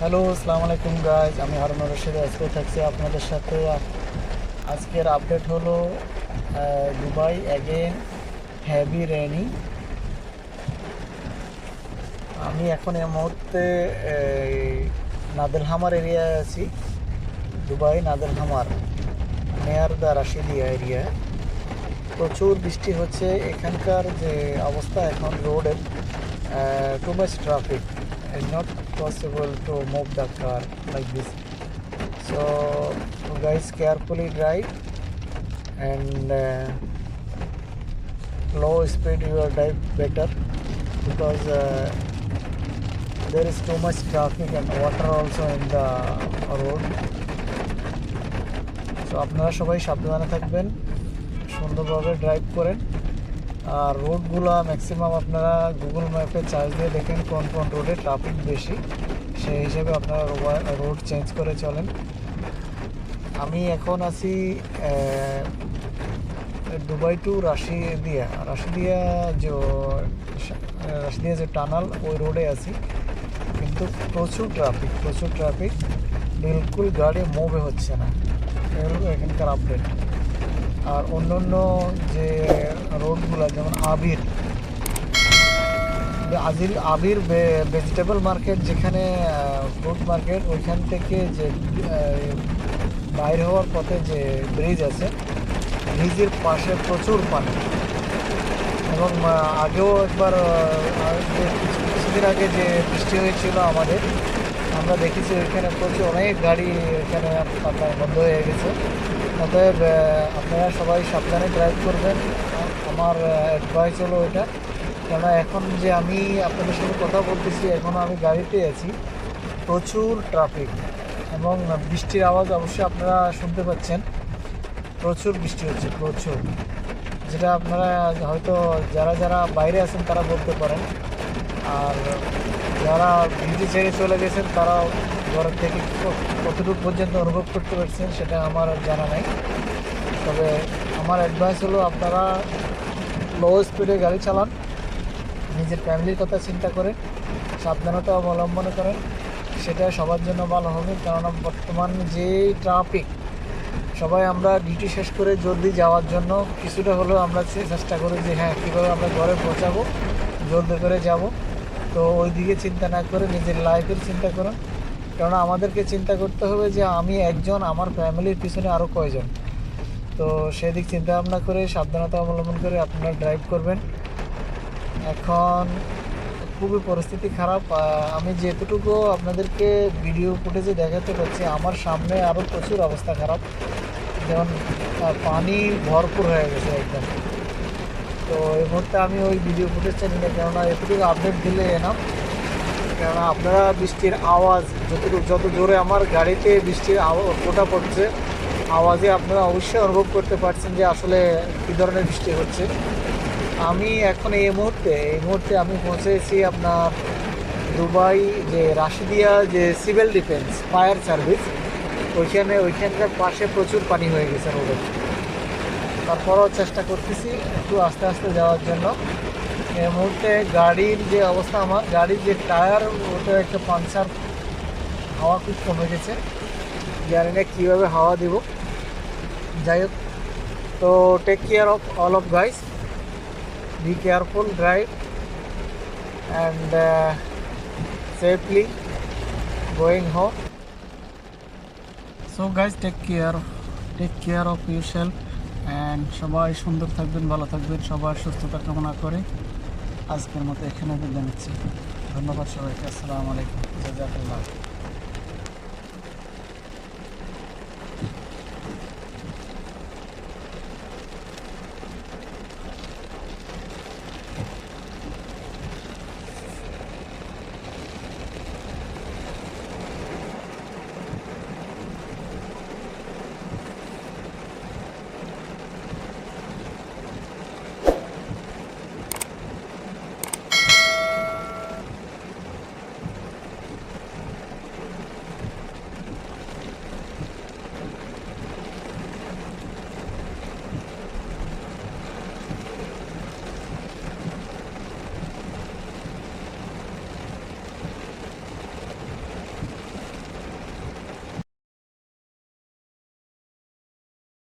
Hello, আসসালামু আলাইকুম guys আমি হারুন রশিদ, আজকে থাকছি আপনাদের সাথে। আজকের আপডেট হলো দুবাই অ্যাগেন হ্যাভি রেনি আমি এখন এই মুহূর্তে নাদেলহামার এরিয়ায় আছি, Dubai নাদেলহামার near the Rashidia area প্রচুর বৃষ্টি হচ্ছে, এখানকার যে অবস্থা এখন রোডের too much traffic is not possible to move the car like this so guys carefully drive and uh, low speed you will drive better because uh, there is too much traffic and water also in the road so আপনারা সবাই সাবধানে থাকবেন সুন্দরভাবে drive করেন আর রোডগুলো maximum আপনারা Google ম্যাপে চার্জ দিয়ে দেখেন কোন কোন রোডে ট্রাফিক বেশি। সেই হিসেবে আপনারা রোড চেঞ্জ করে চলেন। আমি এখন আছি দুবাই টু রাশিদিয়া রাশিদিয়া যে রাশিদিয়া যে টানাল ওই রোডে আছি। কিন্তু প্রচুর ট্রাফিক প্রচুর ট্রাফিক বিলকুল গাড়ি মুভে হচ্ছে না। এখানকার আপডেট আর অন্য অন্য যে রোডগুলো, যেমন আবির আজিল আবির ভেজিটেবল মার্কেট যেখানে ফ্রুট মার্কেট ওইখান থেকে যে বাইরে হওয়ার পথে যে ব্রিজ আছে ব্রিজের পাশে প্রচুর পানি। এবং আগেও একবার কিছুদিন আগে যে বৃষ্টি হয়েছিল আমাদের আমরা দেখেছি ওইখানে প্রচুর, অনেক গাড়ি এখানে আপনার বন্ধ হয়ে গেছে। অতএব আপনারা সবাই সাবধানে ড্রাইভ করবেন। আমার অ্যাডভাইস হলো এটা। কেননা এখন যে আমি আপনাদের সঙ্গে কথা বলতেছি এখনও আমি গাড়িতে আছি প্রচুর ট্রাফিক এবং বৃষ্টির আওয়াজ অবশ্যই আপনারা শুনতে পাচ্ছেন। প্রচুর বৃষ্টি হচ্ছে, প্রচুর। যেটা আপনারা হয়তো, যারা যারা বাইরে আছেন তারা বলতে পারেন। আর যারা বিজি ছেড়ে চলে গেছেন তারা ঘর থেকে কতটুকু পর্যন্ত অনুভব করতে পারছেন সেটা আমার জানা নাই। তবে আমার অ্যাডভাইস হলো, আপনারা লো স্পিডে গাড়ি চালান, নিজের ফ্যামিলির কথা চিন্তা করে সাবধানতা অবলম্বন করেন, সেটা সবার জন্য ভালো হবে। কেননা বর্তমান যে ট্রাফিক সবাই আমরা ডিউটি শেষ করে জলদি যাওয়ার জন্য কিছুটা হলেও আমরা চেষ্টা করি যে হ্যাঁ কীভাবে আমরা ঘরে পৌঁছাবো, জলদি করে যাব। তো ওই দিকে চিন্তা না করে নিজের লাইফের চিন্তা করুন। কেননা আমাদেরকে চিন্তা করতে হবে যে আমি একজন, আমার ফ্যামিলির পিছনে আরও কয়জন। তো সেদিক চিন্তা ভাবনা করে, সাবধানতা অবলম্বন করে আপনারা ড্রাইভ করবেন। এখন খুবই পরিস্থিতি খারাপ। আমি যেতটুকু আপনাদেরকে ভিডিও ফুটেজে দেখাতে পারছি, আমার সামনে আরও প্রচুর অবস্থা খারাপ। যেমন পানি ভরপুর হয়ে গেছে একদম। তো এই মুহূর্তে আমি ওই ভিডিও ফুটেজটা নিয়ে কেননা এতটুকু আপডেট দিলে না কেননা আপনারা বৃষ্টির আওয়াজ, যতটুকু যত জোরে আমার গাড়িতে বৃষ্টির ফোটা পড়ছে, আওয়াজে আপনারা অবশ্যই অনুভব করতে পারছেন যে আসলে কী ধরনের বৃষ্টি হচ্ছে। আমি এখন এই মুহূর্তে এই মুহূর্তে আমি পৌঁছেছি আপনার দুবাই যে রাশিদিয়া যে সিভিল ডিফেন্স ফায়ার সার্ভিস ওইখানে ওইখানকার পাশে প্রচুর পানি হয়ে গেছে রোডে তারপরও চেষ্টা করতেছি একটু আস্তে আস্তে যাওয়ার জন্য। এই মুহূর্তে গাড়ির যে অবস্থা আমার, গাড়ির যে টায়ার, ওটা একটা পাংচার হাওয়া খুব কমে গেছে। জানি না কীভাবে হাওয়া দেব। যাই হোক, তো take care of all of guys be careful drive and safely going going so guys take care take care of of yourself. And সবাই সুন্দর থাকবেন, ভালো থাকবেন, সবার সুস্থতা কামনা করে আজকের মতো এখানে বিদায় নিচ্ছি। ধন্যবাদ সবাইকে, আসসালামু আলাইকুম। জাজাকাল্লাহ